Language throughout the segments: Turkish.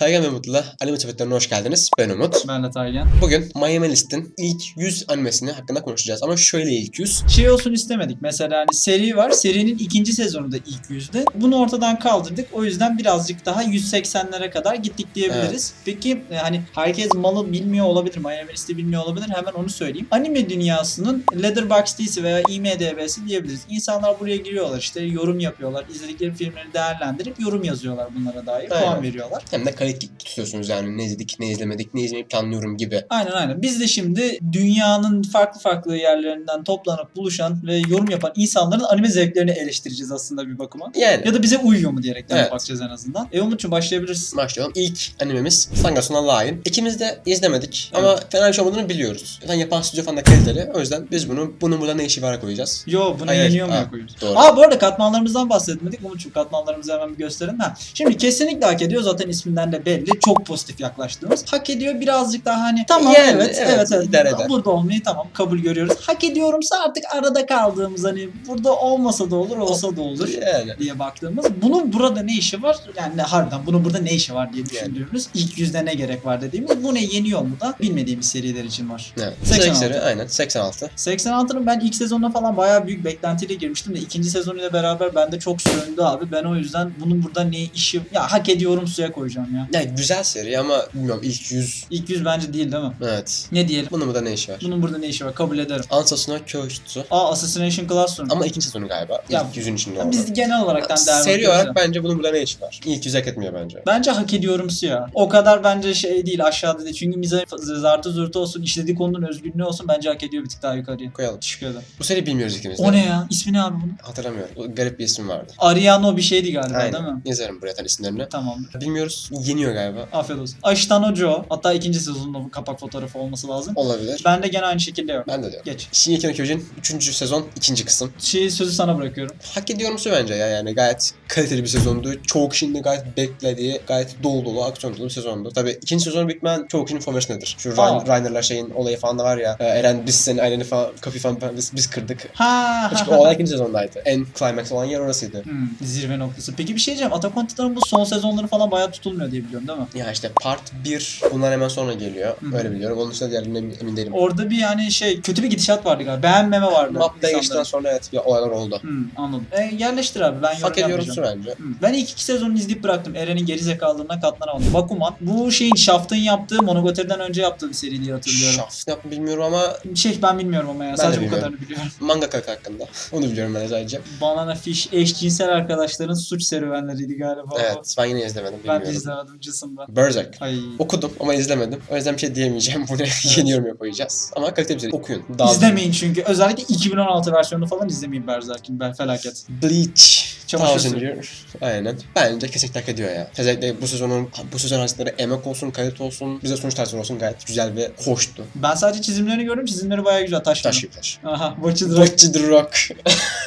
Taygan ve Umut'la anime sepetlerine hoş geldiniz. Ben Umut. Ben de Taygen. Bugün Miami List'in ilk 100 animesini hakkında konuşacağız. Ama şöyle ilk 100. Şey olsun istemedik. Mesela hani seri var. Serinin ikinci sezonu da ilk yüzde. Bunu ortadan kaldırdık. O yüzden birazcık daha 180'lere kadar gittik diyebiliriz. Peki e, hani herkes malı bilmiyor olabilir. Miami List'i bilmiyor olabilir. Hemen onu söyleyeyim. Anime dünyasının Letterboxd'si veya IMDb'si diyebiliriz. İnsanlar buraya giriyorlar işte yorum yapıyorlar. izledikleri filmleri değerlendirip yorum yazıyorlar bunlara dair. Aynen. Puan veriyorlar. Hem de kalite tutuyorsunuz yani. Ne izledik, ne izlemedik, ne izlemeyi planlıyorum gibi. Aynen aynen. Biz de şimdi dünyanın farklı farklı yerlerinden toplanıp buluşan ve yorum yapan insanların anime zevklerini eleştireceğiz aslında bir bakıma. Yani Ya da bize uyuyor mu diyerekten Evet. bakacağız en azından. E Umut'cum başlayabiliriz. başlayalım. İlk animemiz Sangatsu'na Line. İkimiz de izlemedik ama fena bir şey olmadığını biliyoruz. Zaten yapan stüdyo falan da kaliteli. O yüzden biz bunu bunun burada ne işi var koyacağız. Yo bunu Hayır, yeniyor mu koyuyoruz? Doğru. Aa bu arada katmanlarımızdan bahsetmedik. Umut'cum katmanlarımızı hemen bir gösterin. Ha. Şimdi kesinlikle hak ediyor. Zaten isminden de belli. Çok pozitif yaklaştığımız. Hak ediyor birazcık daha hani tamam Yani, evet, evet, evet evet eder. Burada olmayı tamam kabul görüyoruz. Hak ediyorumsa artık arada kaldığımız hani burada olmasa da olur olsa da olur. Yani. diye baktığımız bunun burada ne işi var? Yani harbiden bunun burada ne işi var diye düşündüğümüz ilk yüzde ne gerek var dediğimiz bu ne yeniyor mu da bilmediğimiz seriler için var. Evet. 86. Seri, aynen 86. 86'nın ben ilk sezonuna falan bayağı büyük beklentiyle girmiştim de ikinci sezonuyla beraber bende çok söndü abi. Ben o yüzden bunun burada ne işi ya hak ediyorum suya koyacağım ya. Yani güzel seri ama bilmiyorum ilk 100. İlk yüz bence değil değil mi? Evet. Ne diyelim? Bunun burada ne işi var? Bunun burada ne işi var? Kabul ederim. Ansasuna Kyoshitsu. Aa Assassination Classroom. Ama ikinci sezonu galiba. Ya, İlk yüzün içinde oldu. Biz genel olarak devam Seri olarak ya. bence bunun burada ne işi var? İlk yüz hak etmiyor bence. Bence hak ediyorumsu ya. O kadar bence şey değil aşağıda değil. Çünkü bize zartı zurtu olsun, işlediği konunun özgünlüğü olsun bence hak ediyor bir tık daha yukarıya. Koyalım. Çıkıyordu. Bu seri bilmiyoruz ikimiz de. O ne ya? İsmi ne abi bunun? Hatırlamıyorum. Garip bir isim vardı. Ariano bir şeydi galiba değil Aynen. mi? Yazarım buraya zaten isimlerini. Tamam. Bilmiyoruz. Yeniyor galiba. Afiyet olsun. Ashitano Joe. Hatta ikinci sezonunda bu kapak fotoğrafı olması lazım. Olabilir. Ben de gene aynı şekilde yok. Ben de diyorum. Geç. Shingeki no Kyojin 3. sezon 2. kısım. Şey sözü sana bırakıyorum. Hak ediyorum bence ya yani gayet kaliteli bir sezondu. Çoğu kişinin de gayet beklediği, gayet dolu dolu, aksiyon dolu bir sezondu. Tabii ikinci sezonu ihtimal çoğu kişinin favorisindedir. Şu Aa. Ryan, Reiner'lar şeyin olayı falan da var ya. e, Eren biz senin aileni falan, kapıyı falan biz, biz kırdık. Ha. Çünkü o olay ikinci sezondaydı. En climax olan yer orasıydı. Hmm, zirve noktası. Peki bir şey diyeceğim. Attack on Titan'ın bu son sezonları falan bayağı tutulmuyor diye biliyorum değil mi? Ya işte part 1 bundan hemen sonra geliyor. Hı. Öyle biliyorum. Onun dışında diğerlerine emin, değilim. Orada bir yani şey kötü bir gidişat vardı galiba. Beğenmeme vardı. Map'ta geçtikten sonra evet bir olaylar oldu. Hmm, anladım. E, yerleştir abi ben yorum Hak ediyorum su yapmayacağım. bence. Hmm. Ben ilk iki sezonu izleyip bıraktım. Eren'in geri zekalılığına katlanamadım. Bakuman. Bu şeyin Shaft'ın yaptığı Monogatari'den önce yaptığı bir seri diye hatırlıyorum. Ne yaptım bilmiyorum ama Şey ben bilmiyorum ama ya. Ben Sadece de bu kadarını biliyorum. manga kaka hakkında. Onu biliyorum ben de sadece. Banana Fish eşcinsel arkadaşların suç serüvenleriydi galiba. Evet ben yine izlemedim Ben bilmiyorum. izlemedim cısında. Berserk. Ay. Okudum ama izlemedim. O yüzden bir şey diyemeyeceğim. Bunu yeni yorum koyacağız. Ama kaliteli bir seri. Okuyun. Daha İzlemeyin çünkü. Özellikle 2016 versiyonunu falan izlemeyin Berserk'in. Ben felaket. Bleach. Çamaşır. Year. Aynen. Bence kesinlikle hak ediyor ya. Özellikle bu sezonun bu sezon hazırlıkları emek olsun, kalite olsun, bize sonuç tarzı olsun gayet güzel ve hoştu. Ben sadece çizimlerini gördüm. Çizimleri bayağı güzel. Taş, Taş gibi. gibi taş. Aha. Watch the Rock. Watch the Rock.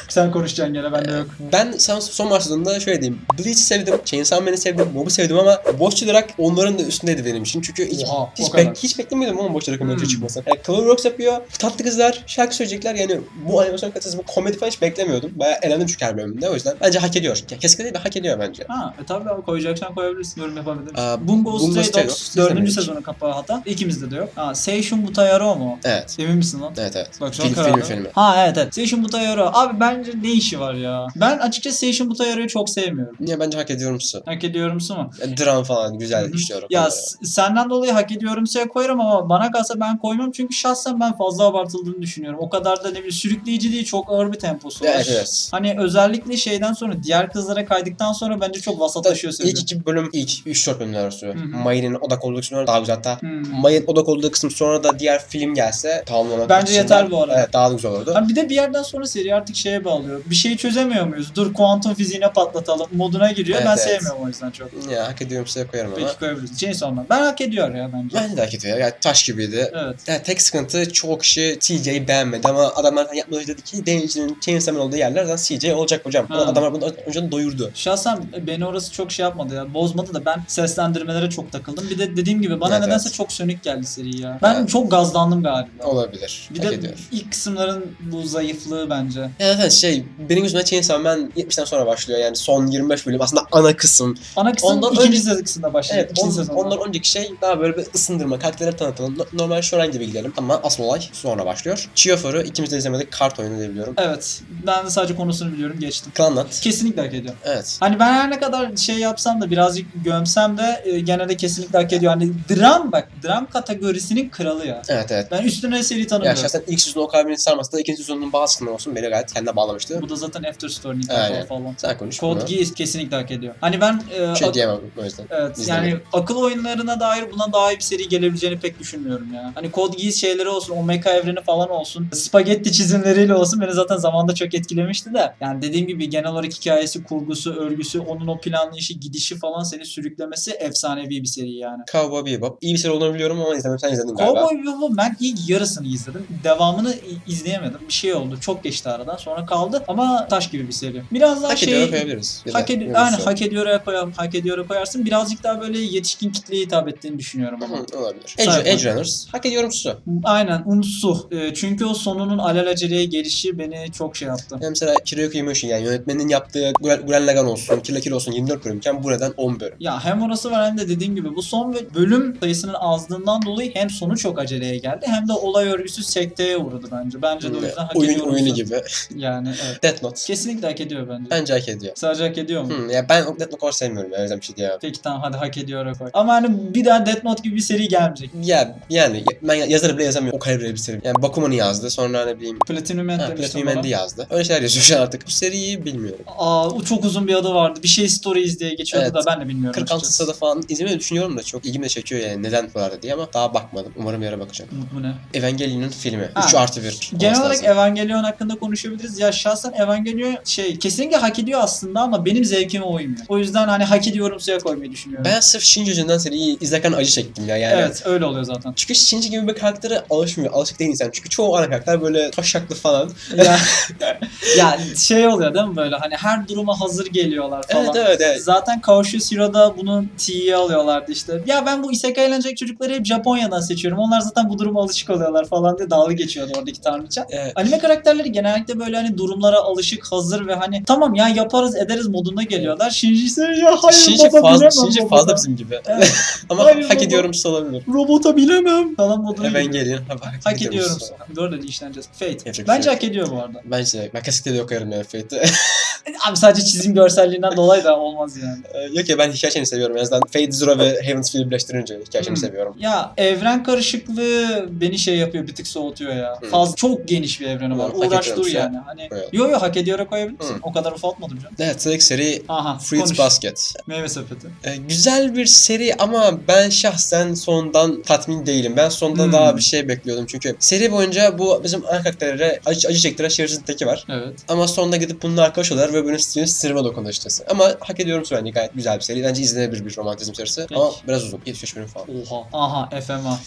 Sen konuşacaksın gene bende yok. Ben son, son başladığında şöyle diyeyim. Bleach'i sevdim, Chainsaw Man'i sevdim, Mob'u sevdim ama Watch the Rock onların da üstündeydi benim için. Çünkü hiç, Oha, hiç, bek, hiç beklemiyordum ama Watch the Rock'ın Hmm. çıkmasını. Yani Clover Rocks yapıyor, tatlı kızlar, şarkı söyleyecekler. Yani bu animasyon kalitesi, bu komedi falan hiç beklemiyordum. Bayağı eğlendim çünkü her bölümünde. O yüzden bence hak ediyor. Ya, Kesinlikle değil de hak ediyor bence. Ha e tabii abi koyacaksan koyabilirsin. Yorum yapabilirsin. Aa, Bungo Bungo Stray Dogs Dogs 4. izlemedik. sezonu kapağı hatta. İkimizde de yok. Ha Seishun Butayaro mu? Evet. Emin misin lan? Evet evet. Bak şu an Film, kararlı. filmi. Ha evet evet. Seishun Butayaro. Abi bence ne işi var ya? Ben açıkçası Seishun Butayaro'yu çok sevmiyorum. Niye bence hak ediyorumsu. Hak ediyorumsu mu? Ya, dram falan güzel Hı hı. işliyor. o Ya s- senden dolayı hak ediyorumsuya koyarım ama bana kalsa ben koymam çünkü şahsen ben fazla abartıldığını düşünüyorum. O kadar da ne bileyim sürükleyici değil çok ağır bir temposu var. Evet evet. Hani özellikle şeyden sonra diğer kızlara kaydıktan sonra bence çok vasatlaşıyor seviye. İlk iki bölüm, ilk 3-4 bölümler arası. Mayı'nın odak olduğu kısımlar daha güzel hatta. Mayı'nın odak olduğu kısım sonra da diğer film gelse tamamlamak Bence açısından- yeter bu arada. Evet daha da güzel olurdu. Hani bir de bir yerden sonra seri artık şeye bağlıyor. Bir şeyi çözemiyor muyuz? Dur kuantum fiziğine patlatalım moduna giriyor. Evet, ben evet. sevmiyorum o yüzden çok. Ya hak ediyorum size koyarım ama. Peki koyabiliriz. Chainsaw Man. Ben hak ediyor ya bence. Bence de hak ediyor. Yani taş gibiydi. Evet. Yani tek sıkıntı çoğu kişi CJ'yi beğenmedi ama adamlar yapmadığı dedi ki Denizli'nin Chainsaw Man olduğu yerler zaten CJ olacak hocam. Ha. Adamlar bunu önceden doyurdu. Şahsen beni orası çok şey yapmadı ya. Bozmadı da ben seslendirmelere çok takıldım. Bir de dediğim gibi bana Evet, nedense evet. çok sönük geldi seri ya. Ben Evet. çok gazlandım galiba. Olabilir. Bir Hak de ediyor. ilk kısımların bu zayıflığı bence. Ya zaten şey benim gözümde Chainsaw Man 70'ten sonra başlıyor yani son 25 bölüm aslında ana kısım. Ana kısım Ondan ikinci önce- kısımda başladı. Evet ikinci on, sezonda. ondan önceki şey daha böyle bir ısındırma, karakterleri tanıtalım. No- Normal şölen gibi gidelim ama asıl olay sonra başlıyor. Chiyofor'u ikimiz de izlemedik kart oyunu diye biliyorum. Evet. Ben de sadece konusunu biliyorum geçtim. Klanlat. Kesinlikle hak ediyor. Evet. Hani ben her ne kadar şey yapsam da birazcık gömsem de e, gene de kesinlikle hak ediyor. Hani dram bak dram kategorisinin kralı ya. Evet evet. Ben üstüne seri Ya tanımıyorum. şahsen ilk sezonu o kadar beni sarmasa da ikinci sezonun bazı kısımları olsun beni gayet kendine bağlamıştı. Bu da zaten After Story Aynen. falan. Sen konuş Code bunu. Geass kesinlikle hak ediyor. Hani ben e, Bir şey ak- diyemem o yüzden. Evet İzlemedim. yani akıl oyunlarına dair buna daha iyi bir seri gelebileceğini pek düşünmüyorum ya. Hani Code Geass şeyleri olsun, o mecha evreni falan olsun, spagetti çizimleriyle olsun beni zaten zamanda çok etkilemişti de. Yani dediğim gibi genel olarak hikayesi, kurgusu, örgüsü, onun o planlayışı, gidişi falan seni sürüklemesi efsanevi bir seri yani. Cowboy Bebop. İyi bir seri olduğunu biliyorum ama izlemedim. Sen izledin galiba. Cowboy Bebop ben ilk yarısını izledim. Devamını izleyemedim. Bir şey oldu. Çok geçti aradan. Sonra kaldı. Ama taş gibi bir seri. Biraz daha Hak şey... ediyor koyabiliriz. Hak, yürüsü. aynen, hak ediyor koyar, hak ediyor koyarsın. Birazcık daha böyle yetişkin kitleye hitap ettiğini düşünüyorum ama. Hı, olabilir. Edge, Edge Runners. Hak ediyorum su. Aynen Unsu. Ee, çünkü o sonunun alelaceleye gelişi beni çok şey yaptı. Yani mesela Kiryoko Imoshin yani yönetmenin yaptığı Guren Lagann olsun, Kill Kill olsun 24 bölümken bu neden 10 bölüm. Ya hem orası var hem de dediğim gibi bu son bölüm sayısının azlığından dolayı hem sonu çok aceleye geldi hem de olay örgüsü sekteye uğradı bence. Bence de o yüzden hak Oyun ediyor oyunu Unsu. gibi. Yani evet. Death Note. Kesinlikle hak ediyor bence. Bence hak ediyor. Sadece hak ediyor mu? Hı, ya ben Death Note kadar sevmiyorum ya yüzden bir şey diyemem. Peki tamam hadi hak ediyor koy. Ama hani bir daha Death Note gibi bir seri gelmeyecek. Ya yani ben yazarı bile yazamıyorum. O kalibre bir seri. Yani Bakuman'ı yazdı. Sonra ne bileyim Platinum. Man'di yazdı. Öyle şeyler yazıyor şu an artık. Bu seriyi bilmiyorum. Aa o çok uzun bir adı vardı. Bir şey Stories diye geçiyordu Evet. da ben de bilmiyorum. 46 açıkçası. sırada falan izlemeyi düşünüyorum da çok ilgimi de çekiyor yani neden kadar diye ama daha bakmadım. Umarım bir ara bakacağım. Bu ne? Evangelion'un filmi. Ha. 3 artı 1. Genel olarak Evangelion hakkında konuşabiliriz. Ya şahsen Evangelion şey kesinlikle hak ediyor aslında ama benim zevkime uymuyor. O yüzden hani hak ediyorum suya koymayı düşünüyorum. Ben sırf Shinji yüzünden seriyi izlerken acı çektim ya yani. Evet öyle oluyor zaten. Çünkü Shinji gibi bir karaktere alışmıyor. Alışık değil insan. Çünkü çoğu ana karakter böyle taşaklı falan. ya, ya şey oluyor değil mi böyle hani her duruma hazır geliyorlar falan. evet evet evet. Zaten Kaoshu Zero'da bunu T'ye alıyorlardı işte. Ya ben bu isekai eğlenecek çocukları hep Japonya'dan seçiyorum. Onlar zaten bu duruma alışık oluyorlar falan diye dalga geçiyordu oradaki tanrıça. Evet. Anime karakterleri genellikle böyle hani durumlara alışık, hazır ve hani tamam ya yaparız ederiz modunda geliyorlar. Shinji ise ya hayır Shinji baba fazla, bilemem Shinji robota. fazla bizim gibi. Evet. Ama Hayır hak baba. ediyorum olabilir. Robota bilemem falan moduna giriyor. Evangelion. Hak ediyorum. Doğru dedi işleneceğiz. Fate. Yapacak Bence şey hak ediyor bu arada. Bence ben kesinlikle de yok yarım yani Fate'i. Abi sadece çizim görselliğinden dolayı da olmaz yani. Ee, yok ya ben hikayesini seviyorum. En azından Fate Zero ve Heaven's Feel birleştirince hikayesini Hmm. seviyorum. Ya evren karışıklığı beni şey yapıyor bir tık soğutuyor ya. Hmm. Fazla çok geniş bir evreni var. Hmm, Uğraş dur yani. Hani Evet. yo yo hak ediyor koyabilirsin. Hmm. O kadar ufaltmadım canım. Evet sıradaki seri Aha Fruits konuş. Basket. Meyve sepeti. Ee, güzel bir seri ama ben şahsen sondan tatmin değilim. Ben sonda Hmm. daha bir şey bekliyordum çünkü seri boyunca bu bizim ana karakterlere acı, acı çektiren teki var. Evet. Ama sonunda gidip bununla arkadaş oluyorlar ve benim stream sırrıma dokunuyor açıkçası. Ama hak ediyorum bence gayet güzel bir seri. Bence izlenebilir bir romantizm serisi. Peki. Ama biraz uzun. 75 bölüm falan. Oha. Aha FMA.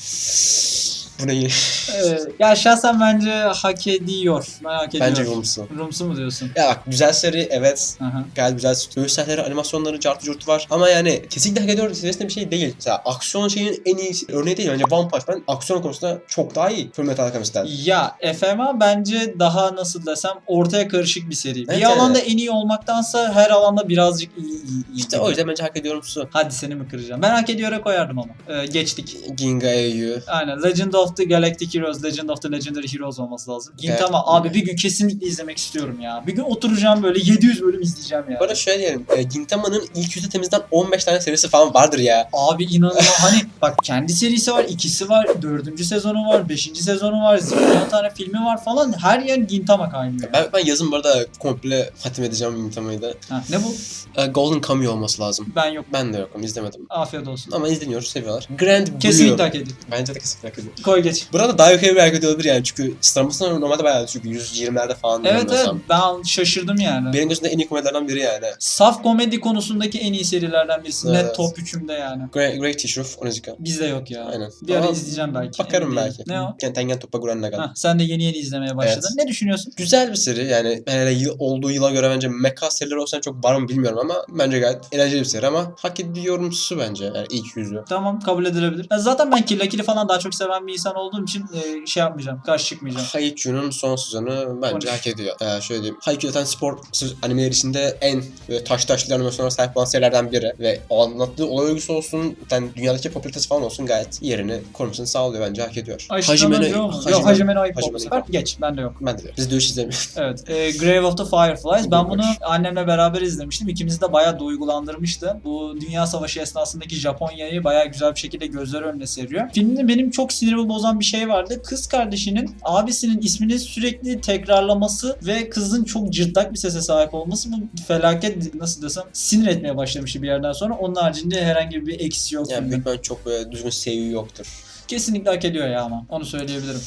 Bu ne iyi? Ee, ya şahsen bence hak ediyor. Ben hak ediyor. Bence Rums'u. Rumsu mu diyorsun? Ya bak güzel seri evet. Aha. Gayet güzel dövüş sahneleri, animasyonları, cartı curtu var. Ama yani kesinlikle hak ediyor seviyesinde bir şey değil. Mesela aksiyon şeyin en iyi örneği değil. Bence One Punch Man aksiyon konusunda çok daha iyi Fullmetal Alchemist'ten. Ya FMA bence daha nasıl desem ortaya karışık bir seri. Evet, bir alanda en iyi olmaktansa her alanda birazcık iyi iyi. iyi İşte gibi. o yüzden bence hak ediyorum su. Hadi seni mi kıracağım? Ben hak ediyor'a koyardım ama. Ee, geçtik. Ginga EU. Aynen. Legend of the Galactic Heroes, Legend of the Legendary Heroes olması lazım. Gintama Evet. abi bir gün kesinlikle izlemek istiyorum ya. Bir gün oturacağım böyle 700 bölüm izleyeceğim ya. Arada şöyle diyelim. E, Gintama'nın ilk yüzde temizden 15 tane serisi falan vardır ya. Abi inanılmaz hani bak kendi serisi var, ikisi var, dördüncü sezonu var, beşinci sezonu var, zilyon tane filmi var falan. Her yer Gintama kaynıyor. Ben, ben yazın bu arada komple hatim edeceğim Gintama'yı da. Ha, ne bu? E, Golden Kamuy olması lazım. Ben yok. Ben de yokum izlemedim. Afiyet olsun. Ama izleniyor, seviyorlar. Grand Blue. Kesinlikle hak ediyor. Bence de kesinlikle hak ediyor. Koy koy geç. Burada daha yukarı bir hareket olabilir yani çünkü sıralamasında normalde bayağı düşük 120'lerde falan Evet evet ben şaşırdım yani. Benim gözümde en iyi komedilerden biri yani. Saf komedi konusundaki en iyi serilerden birisi. Evet. Net top 3'ümde yani. Great, Great Teacher Onizuka. Bizde yok ya. Aynen. Bir ara Ama izleyeceğim belki. Bakarım belki. Ne o? Ken- Tengen Toppa Guren. Hah, sen de yeni yeni izlemeye başladın. Ne düşünüyorsun? Güzel bir seri yani hele yıl, olduğu yıla göre bence mecha serileri olsa çok var mı bilmiyorum ama bence gayet eğlenceli bir seri ama hak ediyorumsu bence yani ilk yüzü. Tamam kabul edilebilir. Ya zaten ben Kill la Kill'i falan daha çok seven bir insan olduğum için e, şey yapmayacağım. Karşı çıkmayacağım. Haikyuu'nun son sezonu bence Konuş. hak ediyor. Ee, şöyle diyeyim. Haikyuu zaten spor animeleri içinde en böyle taş taşlı animasyonlara sahip olan serilerden biri. Ve o anlattığı olay örgüsü olsun, yani dünyadaki popülaritesi falan olsun gayet yerini korumasını sağlıyor bence hak ediyor. Aşkına Hajime- yok mu? Hajime- Yok Hajime no Ippo Hajime bu no sefer. Ippo. Geç. Bende yok. Ben de diyorum. Biz de hiç izlemiyoruz. Evet. E, Grave of the Fireflies. Ben bunu annemle beraber izlemiştim. İkimizi de bayağı duygulandırmıştı. Bu Dünya Savaşı esnasındaki Japonya'yı bayağı güzel bir şekilde gözler önüne seriyor. Filmde benim çok sinirimi bozan bir şey vardı. Kız kardeşinin abisinin ismini sürekli tekrarlaması ve kızın çok cırtlak bir sese sahip olması bu felaket nasıl desem sinir etmeye başlamıştı bir yerden sonra. Onun haricinde herhangi bir eksi yok Yani filmin. çok böyle düzgün seviye yoktur. Kesinlikle hak ediyor ya ama. Onu söyleyebilirim.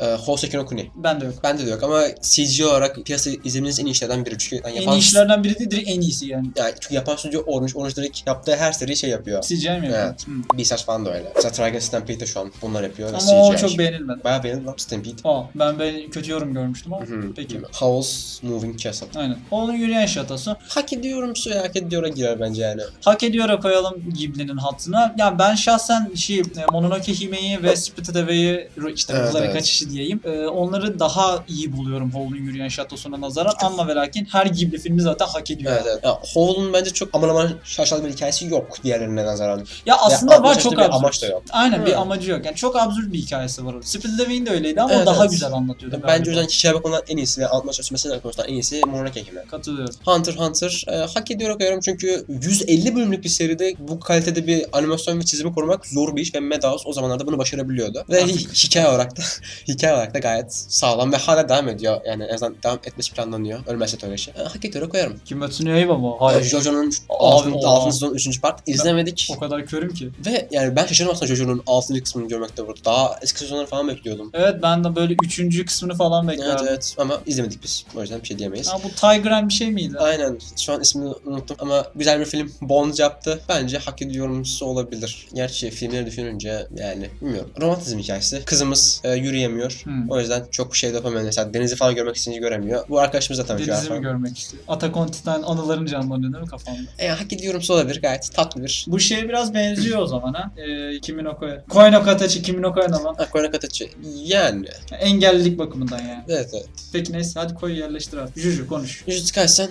Ee, Hoseki no Kuni. Ben de yok. Bende de yok ama CG olarak piyasada izlediğiniz en iyi işlerden biri. Çünkü yani En yapan, iyi işlerden biri değil direkt en iyisi yani. yani çünkü yapan stüdyo Orange. Orange direkt yaptığı her seri şey yapıyor. CGI mi yapıyor? Evet. Hı. Beastars falan da öyle. Mesela Trigun Stampede de şu an bunlar yapıyor. Ama o CGI. çok beğenilmedi. Bayağı beğendim lan Stampede. Aa, ben böyle kötü yorum görmüştüm ama. Hı hı. Peki. Howl's Moving Castle. Aynen. Onun yürüyen şatosu. Hak ediyorum suya hak ediyor'a girer bence yani. Hak ediyor koyalım Ghibli'nin hattına. Yani ben şahsen şey, e, Mononoke Hime'yi ve Spirited Away'i işte Evet, ruhları evet. kaçışı diyeyim. E, onları daha iyi buluyorum Howl'un yürüyen şatosuna nazaran. Ama ve lakin her Ghibli filmi zaten hak ediyor. Evet evet. Ya, Howl'un bence çok aman aman şaşalı bir hikayesi yok diğerlerine nazaran. Ya aslında Ve var çok bir absürt. amaç da yok. Aynen bir Evet. amacı yok. Yani çok absürt bir hikayesi var. Spirited Away'in de öyleydi ama o Evet, daha evet. güzel anlatıyordu. Bence galiba. o yüzden hikaye bakımından en iyisi ve anlatma çalışması mesela konusunda en iyisi Mononoke Hime. Katılıyorum. Hunter x Hunter e, hak ediyor koyarım çünkü 150 bölümlük bir seride bu kalitede bir animasyon ve çizimi korumak zor bir iş ve Madhouse o zamanlarda bunu başarabiliyordu. Ve Artık. hi- hikaye olarak da hikaye olarak da gayet sağlam ve hala devam ediyor. Yani en azından devam etmesi planlanıyor. Ölmezse öyle şey. Hak ediyor koyarım. Kimetsu no Yaiba mı? Hayır. JoJo'nun Abi, 6. o- 6. sezon 3. part izlemedik. O kadar körüm ki. Ve yani ben şaşırdım aslında JoJo'nun 6. kısmını görmekte burada. Daha eski sezonları falan bekliyordum. Evet ben de böyle üçüncü kısmını falan Evet beklerdim. evet ama izlemedik biz. O yüzden bir şey diyemeyiz. Ha, bu Tigran bir şey miydi? Aynen. Şu an ismini unuttum ama güzel bir film. Bond yaptı. Bence hak ediyorumsu olabilir. Gerçi filmleri düşününce yani bilmiyorum. Romantizm hikayesi. Kızımız e, yürüyemiyor. Hmm. O yüzden çok bir şey yapamıyor. Mesela denizi falan görmek isteyince göremiyor. Bu arkadaşımız da tabii ki Denizi mi falan. görmek istiyor? Attack on Titan anıların canlanıyor değil mi kafamda? E, hak ediyorumsu olabilir. Gayet tatlı bir. Bu şeye biraz benziyor o zaman ha. Ee, Kimi no Koe. Koe no Katachi, Kimi no Koe no lan. Ha, Koyana Katachi. Yani. Engellilik bakımından yani. Evet evet. Peki neyse hadi koy yerleştir artık. Juju konuş. Jujutsu Kaisen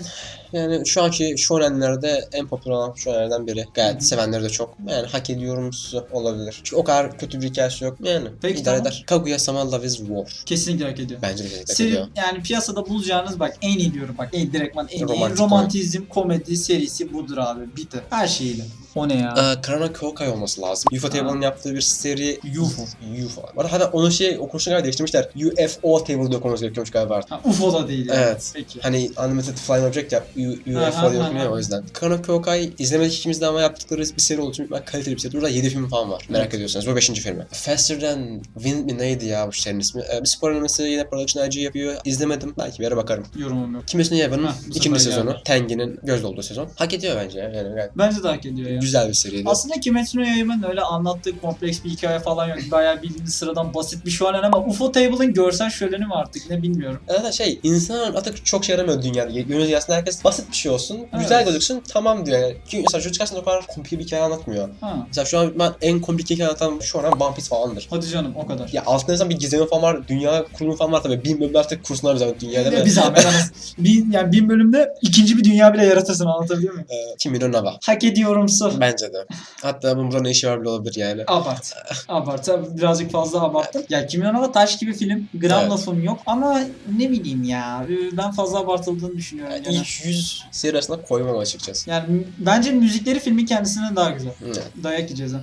yani şu anki shonenlerde en popüler olan shonenlerden biri. Gayet sevenleri de çok. Yani hak ediyorumsu olabilir. Çünkü o kadar kötü bir hikayesi yok. Yani Peki, idare tamam. eder. Kaguya-sama Love is War. Kesinlikle hak ediyor. Bence de kesinlikle hak ediyor. yani piyasada bulacağınız bak en iyi diyorum bak en direktman en iyi Romantik romantizm komedi serisi budur abi bitti. Her şeyiyle. O ne ya? Ee, Karana Kokai olması lazım. UFO Table'ın yaptığı bir seri UFO. UFO. Arada hatta onu şey okunuşunu galiba değiştirmişler. UFO Table diye okunması gerekiyormuş galiba artık. Ha, UFO da değil yani. Evet. Peki. Hani Unlimited Flying Object yap. U- UFO diye okunuyor o yüzden. Karana Kokai izlemedik ikimiz de ama yaptıkları bir seri olduğu için ben kaliteli bir seri. Burada 7 film falan var. Merak Evet. ediyorsanız. Bu 5. filmi. Faster Than Wind mi neydi ya bu serinin ismi? Ee, bir spor animesi yine Production IG yapıyor. İzlemedim. Belki bir ara bakarım. Yorumum yok. Hah, bu ikinci sezonu. Tengi'nin göz dolduğu sezon. Hak ediyor bence. Yani gayet Bence de hak ediyor yani. Güzel bir seriydi. Aslında Kimetsu no Yaiba'nın öyle anlattığı kompleks bir hikaye falan yok. Bayağı bildiğiniz sıradan basit bir şu an ama UFO Table'ın görsel şöleni mi artık ne bilmiyorum. Zaten şey, insan artık çok şey yaramıyor dünyada. Gönül dünyasında herkes basit bir şey olsun, Evet. güzel gözüksün, tamam diyor. Yani. Çünkü mesela çocuk aslında o kadar komplike bir hikaye anlatmıyor. Ha. Mesela şu an ben en komplike hikaye anlatan şu an One Piece falandır. Hadi canım o kadar. Ya altında mesela bir gizemi falan var, dünya kurulumu falan var tabii. Bin bölümde artık kursunlar bir zahmet dünyada. Bir zahmet bir, yani bin bölümde ikinci bir dünya bile yaratırsın anlatabiliyor muyum? Ee, Kimi no Nawa. Hak ediyorumsu. Bence de. Hatta bunun burada ne işi var bile olabilir yani. Abart. Abart. Birazcık fazla abarttım. Ya Kimi no taş gibi film. Gram Evet. lafım yok. Ama ne bileyim ya. e, Ben fazla abartıldığını düşünüyorum. Yani gene. ilk 100 seri arasında koymam açıkçası. Yani bence müzikleri filmin kendisinden daha güzel. Evet. Dayak yiyeceğiz ha.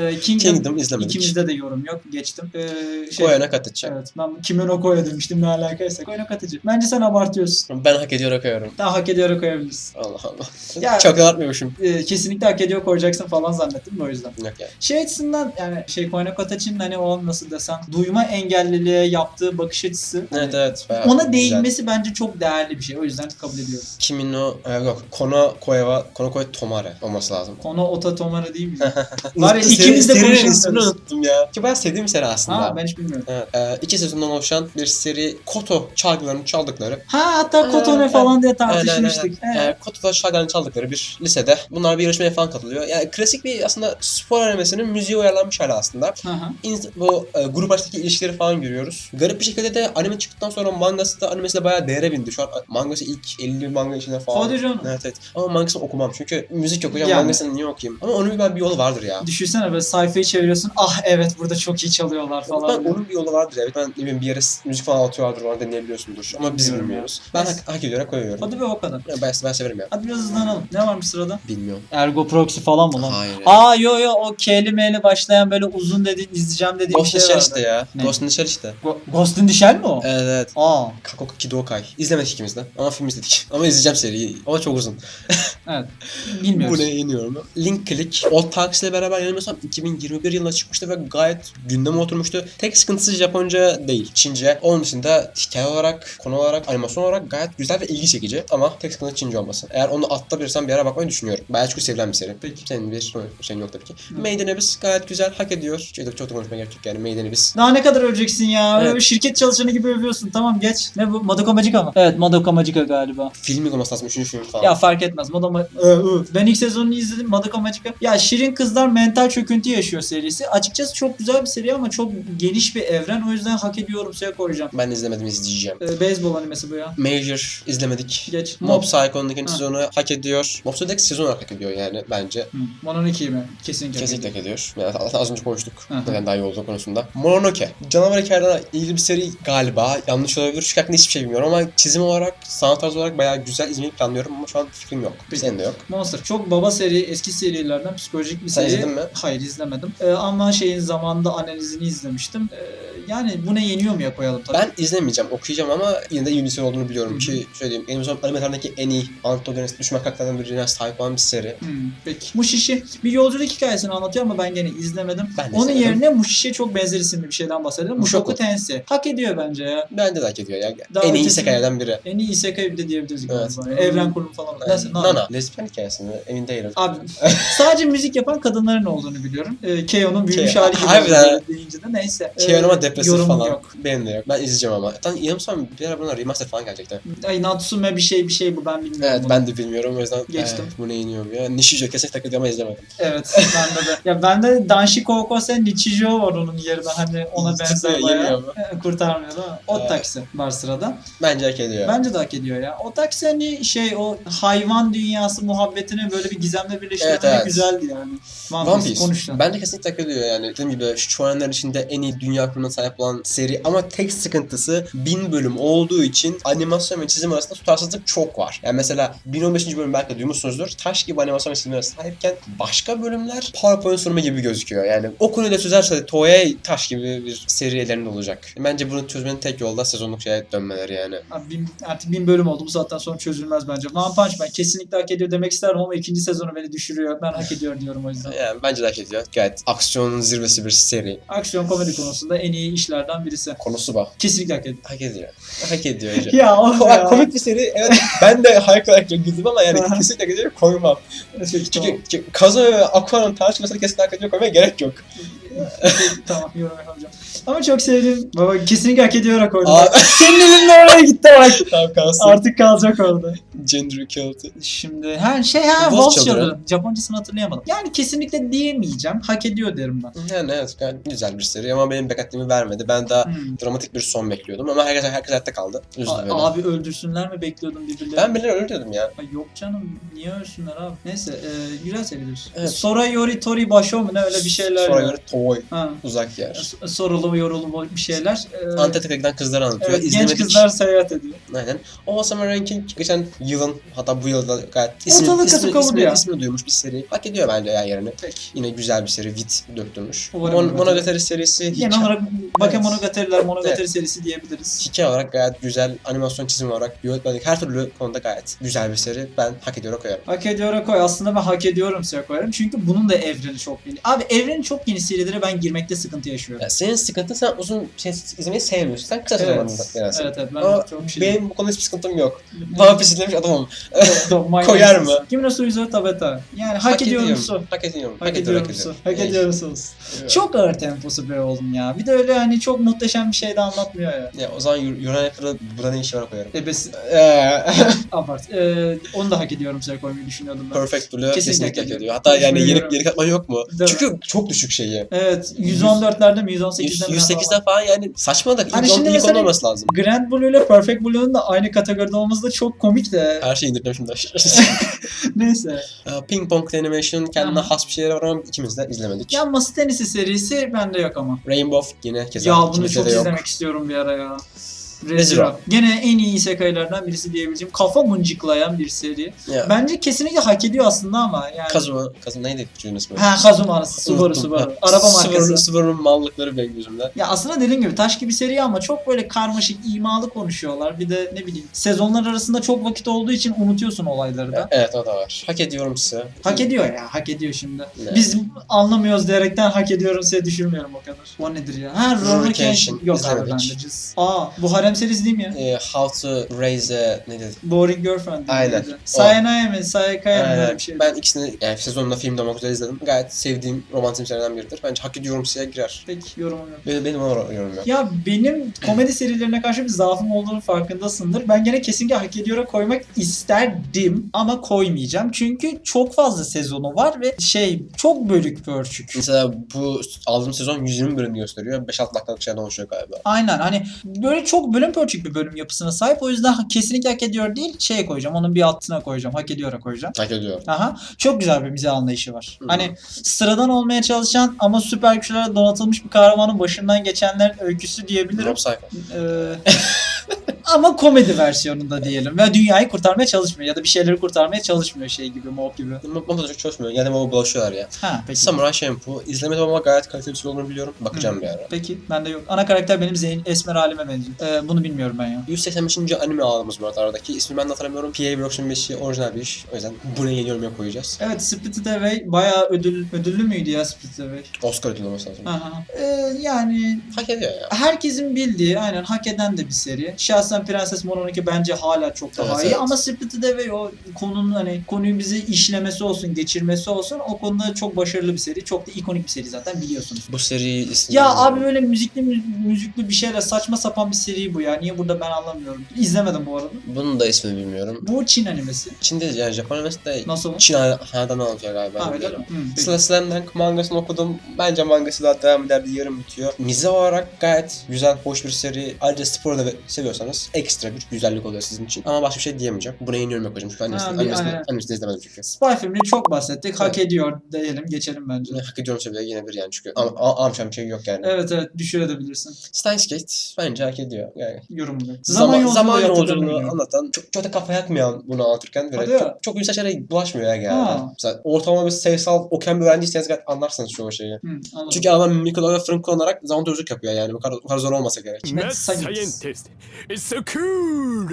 Ee, Kingdom, Kingdom izlemedik. ikimizde de yorum yok. Geçtim. Ee, şey, Koyana Katachi. Evet ben Kimi no Koya demiştim ne alakaysa. Koya no Katıcı. Bence sen abartıyorsun. Ben hak ediyor koyarım. Daha hak ediyor koyabilirsin. Allah Allah. Ya- Çok abartmıyormuşum. Ee, kesinlikle hak ediyor koyacaksın falan zannettim o yüzden. Yok yani. Şey açısından yani şey Koyne Kotaç'ın hani o nasıl desem duyma engelliliğe yaptığı bakış açısı. hani Evet evet. bayağı Ona güzel. değinmesi bence çok değerli bir şey. O yüzden kabul ediyorum. Kimin o? Ee, yok. Kono Koeva, Kono Koe Tomare olması lazım. Konu Ota Tomara değil mi? Var ya ikimiz de ismini unuttum ya. Ki bayağı sevdiğim seri aslında. Ha ben hiç bilmiyorum. Evet. İki sezondan oluşan bir seri Koto çalgılarını çaldıkları. Ha hatta Kotone Evet, falan diye tartışmıştık. Evet. Ee, Koto'da çalgılarını çaldıkları bir lisede. Bunlar bir yarışmaya falan katılıyor. Yani klasik bir aslında spor animesinin müziğe uyarlanmış hali aslında. Hı hı. İns- bu e, grup arasındaki ilişkileri falan görüyoruz. Garip bir şekilde de anime çıktıktan sonra mangası da animesi de bayağı değere bindi. Şu an mangası ilk 50 manga içinde falan. Hadi canım. Evet evet. Ama mangasını okumam çünkü müzik yok hocam Yani. mangasını niye okuyayım? Ama onun bir, ben bir yolu vardır ya. Düşünsene böyle sayfayı çeviriyorsun. Ah evet burada çok iyi çalıyorlar falan. Ben, onun bir yolu vardır ya. Ben ne bileyim bir yere müzik falan atıyorlardır onu dinleyebiliyorsundur. Ama biz bilmiyoruz. Ben hak, hak ediyorum koyuyorum. Hadi be o kadar. Ya ben, ben severim ya. Hadi biraz hızlanalım. Ne varmış sırada? Bilmiyorum. Ergo Proxy falan mı lan? Hayır. Aa yo yo o K'li M'li başlayan böyle uzun dediğin izleyeceğim dediğin bir Ghost in şey the Shell vardı. işte ya. Ne? Ghost in the Shell işte. Go- Ghost in the Shell mi o? Evet evet. Aa Kakoku Kidokai. İzlemedik ikimiz de. Ama film izledik. Ama izleyeceğim seriyi. Ama çok uzun. evet. Bilmiyoruz. Bu ne yeniyorum. Link Click. Old Talks ile beraber yanılmıyorsam 2021 yılında çıkmıştı ve gayet gündeme oturmuştu. Tek sıkıntısı Japonca değil. Çince. Onun dışında hikaye olarak, konu olarak, animasyon olarak gayet güzel ve ilgi çekici. Ama tek sıkıntı Çince olması. Eğer onu atlayabilirsem bir ara bakmayı düşünüyorum. Bayağı çünkü sevilen bir seri. Peki. Senin bir şeyin yok tabii ki. Made in Abyss gayet güzel. Hak ediyor. Çok da, çok da konuşmaya gerek yok yani. Made in Abyss. Daha ne kadar öveceksin ya? Evet. bir şirket çalışanı gibi övüyorsun. Tamam geç. Ne bu? Madoka Magica mı? Evet Madoka Magica galiba. Filmi olması lazım. Üçüncü film falan. Ya fark etmez. Madoka. Ben ilk sezonunu izledim. Madoka Magica. Ya Şirin Kızlar Mental Çöküntü Yaşıyor serisi. Açıkçası çok güzel bir seri ama çok geniş bir evren. O yüzden hak ediyorum size koyacağım. Ben izlemedim izleyeceğim. Ee, beyzbol animesi bu ya. Major izlemedik. Geç. Mob Psycho'nun ikinci Ha. sezonu hak ediyor. Mob Psycho'daki sezon hak ediyor yani bence. Hı. Mononoke mi? Kesinlikle. Kesinlikle hak ediyor. Yani az önce konuştuk. Neden daha iyi olduğu konusunda. Mononoke. Canavar hikayelerine ilgili bir seri galiba. Yanlış olabilir. Çünkü hakkında hiçbir şey bilmiyorum ama çizim olarak, sanat tarzı olarak bayağı güzel izlemeyi planlıyorum ama şu an fikrim yok. Peki. Senin de yok. Monster çok baba seri, eski serilerden psikolojik bir Sen seri. izledin mi? Hayır izlemedim. Ee, ama şeyin zamanında analizini izlemiştim. Ee, yani bu ne yeniyor mu ya koyalım tabii. Ben izlemeyeceğim, okuyacağım ama yine de iyi bir seri olduğunu biliyorum Hı hı. ki söyleyeyim. Animasyon animelerindeki en iyi antagonist düşman karakterlerden birine sahip olan bir seri. Hmm, peki. Mushishi bir yolculuk hikayesini anlatıyor ama ben gene izlemedim. Ben Onun izlemedim. yerine Mushishi'ye çok benzer isimli bir şeyden bahsedelim. Mushoku. Mushoku Tensei. Hak ediyor bence ya. Bence de hak ediyor ya. Daha en iyi ötesi- isekai'lerden biri. En iyi isekai bir de diyebiliriz Evet. galiba. Evren kurumu falan. Neyse, Nana. Nana. Hikayesini emin değilim. Abi sadece müzik yapan kadınların olduğunu biliyorum. Ee, Keo'nun büyümüş Keo. hali gibi Harbiden. deyince de neyse. Keanu ama Ee, depresif yorumum falan. yok. Benim de yok. Ben izleyeceğim ama. Zaten yanılmıyorsam bir ara buna remaster falan gelecekti. Ay Natsume bir şey bir şey bu ben bilmiyorum. Evet bunu. ben de bilmiyorum o yüzden Geçtim. eh, bu ne iniyorum ya. Nishijo kesin takılıyor ama izlemedim. Evet bende de. Ya bende Danshi Kokose Nichijou var onun yerine hani ona benzer bayağı. Kurtarmıyor mi? O Evet. taksi var sırada. Bence hak ediyor. Bence de hak ediyor ya. O taksi hani şey o hayvan dünyası muhabbetini böyle bir gizemle birleştirmek Evet, evet. güzeldi yani. One, One Piece, Piece. konuş lan. Bence kesinlikle hak ediyor yani. Dediğim gibi şu şorenler içinde en iyi dünya kurumuna sahip olan seri ama tek sıkıntısı bin bölüm olduğu için animasyon ve çizim arasında tutarsızlık çok var. Yani mesela 1015. bölüm belki duymuşsunuzdur. Taş gibi animasyon ve çizim sahipken başka bölümler PowerPoint sunumu gibi gözüküyor. Yani o konuyla çözerse Toei taş gibi bir seri ellerinde olacak. Bence bunu çözmenin tek yolu da sezonluk şeye dönmeleri yani. Abi bin, artık bin bölüm oldu bu saatten sonra çözülmez bence. One Punch Man kesinlikle hak ediyor demek isterim ama ikinci sezonu beni düşürüyor. Ben hak ediyor diyorum o yüzden. Yani bence de hak ediyor. Gayet aksiyon zirvesi bir seri. Aksiyon komedi konusunda en iyi işlerden birisi. Konusu bak. Kesinlikle hak ediyor. Hak ediyor. Hak ediyor hocam. Ya o Ko- ya. komik bir seri. Evet ben de hayal çok güldüm ama yani kesinlikle gidiyor koymam. Çünkü, Kazo ve Aqua'nın tartışmasını hak ediyor koymaya gerek yok. Tamam yorum yapamayacağım. Ama çok sevdim. Baba kesinlikle hak ediyor koydum. Abi. Senin elin oraya gitti bak. tamam kalsın. Artık kalacak orada. Gender equality. Şimdi her şey ha Children. Children. Japoncasını hatırlayamadım. Yani kesinlikle diyemeyeceğim. Hak ediyor derim ben. Yani evet gayet güzel bir seri ama benim beklediğimi vermedi. Ben daha Hmm. dramatik bir son bekliyordum ama herkes herkes hayatta kaldı. Üzdü A- beni. abi öldürsünler mi bekliyordum birbirlerini? Ben birileri öyle diyordum ya. Ay yok canım niye ölsünler abi? Neyse e, güzel seridir. Evet. Sora Yori Tori Basho mu ne öyle bir şeyler. Göre Toy. Ha. Uzak yer. S- Sorulu yolu yorulu bir şeyler. Ee, Antarktika'ya giden kızları anlatıyor. evet, genç İzlemedik. kızlar seyahat ediyor. Aynen. Awesome Ranking geçen yılın hatta bu yılda gayet Ortalık ismi, kasıp kavuruyor. ismi, ismini duymuş bir seri. Hak ediyor bence ya yerini. Peki. Yine güzel bir seri. Wit döktürmüş. Umarım Mon öyle. Monogatari serisi Genel hikaye, olarak Bakemonogatari'ler Monogatari serisi diyebiliriz. hikaye olarak gayet güzel. Animasyon çizimi olarak yönetmenlik her türlü konuda gayet güzel bir seri. Ben hak ediyor koyarım. Hak ediyor koy. Aslında ben hak ediyorum size koyarım. Çünkü bunun da evreni çok yeni. Abi evrenin çok yeni serilere ben girmekte sıkıntı yaşıyorum. Ya senin sıkıntın sen uzun şey izlemeyi sevmiyorsun. Sen kısa Evet. zamanda genelde. Evet evet ben Ama çok şey. benim bu konuda hiçbir sıkıntım yok. One Piece izlemiş adamım. Koyar mı? Kimin Suizo Tabeta. Yani hak, ediyorum su. Hak ediyorum. Hak ediyorum su. Hak Evet. ediyorum sus. Evet. Çok ağır temposu be oğlum ya. Bir de öyle hani çok muhteşem bir şey de anlatmıyor ya. Ya o zaman Uranek'le burada ne işi var koyarım. Ebesi Eee abart. Ee, onu da hak ediyorum size koymayı düşünüyordum ben. Perfect Blue Kesinlikle kesinlikle, hak hak ediyor. ediyor. Hatta yani Düşünüyorum. yeni katman yok mu? Çünkü çok düşük şeyi. Evet 114'lerde mi 118'de 100, mi? 108'de falan yani saçmalık. Hani İlk, şimdi ilk mesela- olması lazım. Grand Blue ile Perfect Blue'nun da aynı kategoride olması da çok komik de. Her şeyi indirdim şimdi. Neyse. Ee, Ping Pong Animation kendine Aha. has bir şeyler var ama ikimiz de izlemedik. Ya masa tenisi serisi bende yok ama. Rainbow yine keza ya bunu çok izlemek istiyorum bir ara ya. Rezero. Gene en iyi isekai'lerden birisi diyebileceğim. Kafa mıncıklayan bir seri. Ya. Bence kesinlikle hak ediyor aslında ama yani. Kazuma, Kazuma neydi çocuğun ismi? Ha Kazuma, Subaru, Unuttum. Subaru. Ha, Araba Subaru- markası. Subaru'nun mallıkları benim gözümde. Ya aslında dediğim gibi taş gibi seri ama çok böyle karmaşık, imalı konuşuyorlar. Bir de ne bileyim sezonlar arasında çok vakit olduğu için unutuyorsun olayları da. Evet o da var. Hak ediyorum size. Hak ediyor ya, hak ediyor şimdi. Ne? Biz anlamıyoruz diyerekten hak ediyorum size düşürmüyorum o kadar. O nedir ya? Ha Rurouni Kenshin. Yok abi cız. Aa bu harem değil mi ya? Ee, how to raise a... Ne dedi? Boring Girlfriend. Aynen. O. Sayanaya mı? Sayakaya mı? Bir şey. Ben ikisini yani sezonunda filmde olmak üzere izledim. Gayet sevdiğim romantik serilerden biridir. Bence hak ediyorum size girer. Peki yorumum yok. Benim, benim ona yorum yok. Ya benim komedi serilerine karşı bir zaafım olduğunu farkındasındır. Ben gene kesinlikle hak ediyora koymak isterdim ama koymayacağım. Çünkü çok fazla sezonu var ve şey çok bölük pörçük. Mesela bu aldığım sezon 120 bölüm gösteriyor. 5-6 dakikalık şeyden oluşuyor galiba. Aynen hani böyle çok bölüm pörçük bir bölüm yapısına sahip. O yüzden kesinlikle hak ediyor değil şeye koyacağım. Onun bir altına koyacağım. Hak ediyora koyacağım. Hak ediyor. Aha. Çok güzel bir mizah anlayışı var. Hı. Hani sıradan olmaya çalışan ama süper güçlerle donatılmış bir kahramanın başından geçenlerin öyküsü diyebilirim. Rob Cypher. Ee, ama komedi versiyonunda diyelim. Ve dünyayı kurtarmaya çalışmıyor ya da bir şeyleri kurtarmaya çalışmıyor şey gibi, mob gibi. Mama da çok çalışmıyor. Yani baba bulaşıyorlar ya. Ha peki. Samurai Shampoo. İzlemedim ama gayet kaliteli bir şey olduğunu biliyorum. Bakacağım Hı. bir ara. Peki bende yok. Ana karakter benim Zeyn Esmer halime benziyor. Ee, bunu bilmiyorum ben ya. 185. anime ağımız bu arada aradaki. İsmi ben de hatırlamıyorum. PA Blockchain 5'i orijinal bir iş. O yüzden bunu yeni yorumaya koyacağız. Evet Spirited Away bayağı ödül, ödüllü müydü ya Spirited Away? Oscar ödülü olması lazım. Aha. Ee, yani Hak ediyor ya. herkesin bildiği aynen hak eden de bir seri. Şahsen Prenses Mononoke bence hala çok daha Evet, iyi evet. ama Spirited Away o konunun hani konuyu bize işlemesi olsun, geçirmesi olsun o konuda çok başarılı bir seri. Çok da ikonik bir seri zaten biliyorsunuz. Bu seri ismi... Ya abi böyle müzikli mü- müzikli bir şeyle saçma sapan bir seri bu ya. Niye burada ben anlamıyorum. İzlemedim bu arada. Bunun da ismini bilmiyorum. Bu Çin animesi. Çin'de yani Japon animesi de Nasıl? Çin hanedan anlatıyor galiba. Ha öyle mi? Hı. Sıla Slam Dunk mangasını okudum. Bence mangası daha devam eder diye yarım bitiyor. Mizah olarak gayet güzel, hoş bir seri. Ayrıca sporu da seviyorsanız ekstra bir güzellik oluyor sizin için. Ama başka bir şey diyemeyeceğim. Buna yeni yorum yapacağım çünkü Ha, annesini, bir- annesini, aynen. annesini izlemedim çünkü. Spy filmini çok bahsettik. Hak Evet. ediyor diyelim. Geçelim bence. Hak ediyorum seviye yine bir yani çünkü. Ama bir şey yok yani. Evet evet düşürebilirsin. Steins Gate bence hak ediyor. Yani. Yorum yok. Zaman, zaman yolculuğu yolculuğunu anlatan, çok, çok da kafa yakmayan bunu anlatırken Hadi böyle ya. çok, çok güzel şeylere bulaşmıyor ya genelde. Ha. Mesela ortalama bir sayısal okuyan bir öğrenciyseniz gayet anlarsınız çoğu şeyi. Hı, anladım. Çünkü adam mimik ve fırın kullanarak zaman yolculuk yapıyor yani. Bu kadar, bu kadar zor olmasa gerek. Mad scientist. It's so cool.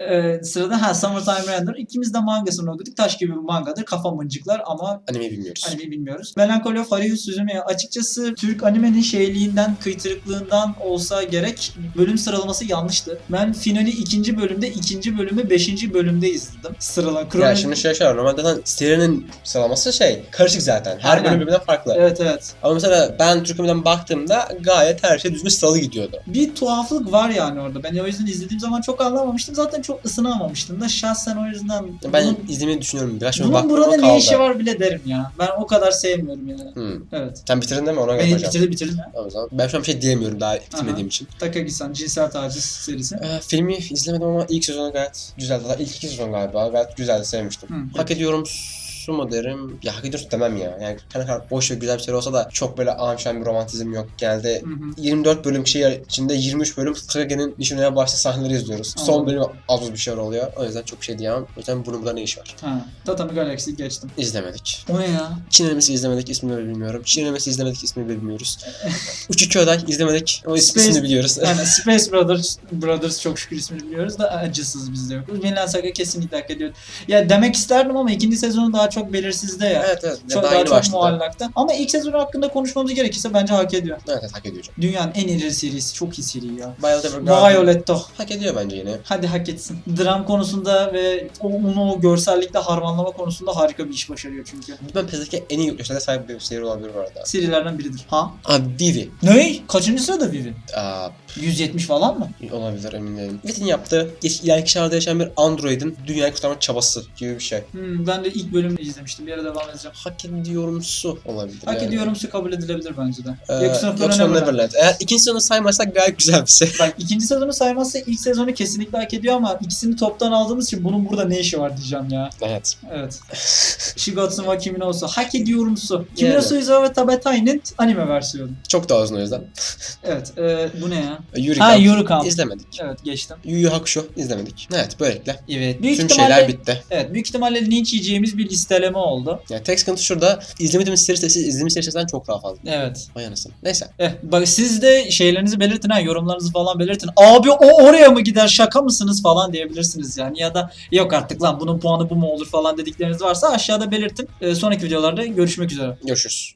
Ee, sırada ha Summertime Render. İkimiz de mangasını okuduk. Taş gibi bir mangadır. Kafa mıncıklar ama Animeyi bilmiyoruz. Animeyi bilmiyoruz. Melancholy of Haruhi Suzumiya açıkçası Türk animenin şeyliğinden, kıytırıklığından olsa gerek bölüm sıralaması yanlıştı. Ben finali ikinci bölümde, ikinci bölümü beşinci bölümde izledim. Sırala. Ya Krono- şimdi şey şey var. Normalde zaten serinin sıralaması şey karışık zaten. Her Aynen. bölüm birbirinden farklı. Evet evet. Ama mesela ben Türkçemden baktığımda gayet her şey düzgün sıralı gidiyordu. Bir tuhaflık var yani orada. Ben o yüzden izlediğim zaman çok anlamamıştım. Zaten çok ısınamamıştım da şahsen o yüzden Ben bunun, izlemeyi düşünüyorum. Bölüm bunun baktım burada ne işi var bile derim ya. Ben o kadar sevmiyorum yani. Hmm. Evet. Sen bitirdin değil mi? Ona göre Ben bakacağım. bitirdim bitirdim ya. O zaman ben şu an bir şey diyemiyorum daha bitirmediğim için. Takagi-san cinsel taciz serisi. Ee, filmi izlemedim ama ilk sezonu gayet güzeldi. İlk iki sezon galiba gayet güzeldi sevmiştim. Hı. Hak ediyorum ediyorsun mu derim. Ya hak ediyorsun demem ya. Yani ne kadar boş ve güzel bir seri olsa da çok böyle amşan bir romantizm yok. Genelde Hı hı. 24 bölüm şey içinde 23 bölüm Kage'nin nişanlıya başta sahneleri izliyoruz. Son Anladım. bölüm az bir şeyler oluyor. O yüzden çok şey diyemem. O yüzden bunun burada ne iş var? Ha. Tatami Galaxy geçtim. İzlemedik. O ne ya? Çin animesi izlemedik ismini de bilmiyorum. Çin animesi izlemedik ismini bilmiyoruz. Uçucu Öday izlemedik is- Space- ismini biliyoruz. Yani Space Brothers, Brothers çok şükür ismini biliyoruz da acısız bizde yok. Vinland Saga kesinlikle hak ediyor. Ya demek isterdim ama ikinci sezonu daha çok belirsizde ya. evet evet. Çok, daha daha çok başladı. muallakta. Ama ilk sezonu hakkında konuşmamız gerekirse bence hak ediyor. Evet, evet hak ediyor. canım. Dünyanın en iri serisi. Çok iyi seri ya. Violet hak ediyor bence yine. Hadi hak etsin. Dram konusunda ve o- onu o görsellikle harmanlama konusunda harika bir iş başarıyor çünkü. Ben PES'deki en iyi görsele sahip bir seri olabilir bu arada. Serilerden biridir. Ha? Abi Vivi. Ne? Kaçıncı sırada Vivi? Aa, 170 falan mı? olabilir emin değilim. Viv'in yaptığı geç, ileriki çağlarda yaşayan bir androidin dünyayı kurtarma çabası gibi bir şey. Hmm, ben de ilk bölümünü izlemiştim. Bir ara devam edeceğim. Hak ediyorumsu olabilir. Hak yani. ediyorumsu kabul edilebilir bence de. Ee, Yakın sınıflara Yoksa Neverland. Neverland. Eğer ikinci sezonu saymazsak gayet güzel bir şey. Bak ikinci sezonu saymazsa ilk sezonu kesinlikle hak ediyor ama ikisini toptan aldığımız için bunun burada ne işi var diyeceğim ya. evet. Evet. Shigatsu wa Kimi no Uso. Hak ediyorumsu. Kimi no. Suizo ve Tabatai'nin anime versiyonu. Çok daha uzun o yüzden. Evet. e, bu ne ya? Yuri Ha Yuru Camp. izlemedik. Evet geçtim. Yu Yu Hakusho izlemedik. Evet böylelikle. Evet. Büyük Tüm ihtimalle, şeyler bitti. Evet. Büyük ihtimalle linç yiyeceğimiz bir listeleme oldu. Yani tek sıkıntı şurada izlemediğimiz seri sayısı izlediğimiz seri sayısından çok daha fazla. Evet. Vay anasını. Neyse. Eh, bak siz de şeylerinizi belirtin ha yorumlarınızı falan belirtin. Abi o oraya mı gider şaka mısınız falan diyebilirsiniz yani ya da yok artık lan bunun puanı bu mu olur falan dedikleriniz varsa aşağıda belirtin. Ee, sonraki videolarda görüşmek üzere. Görüşürüz.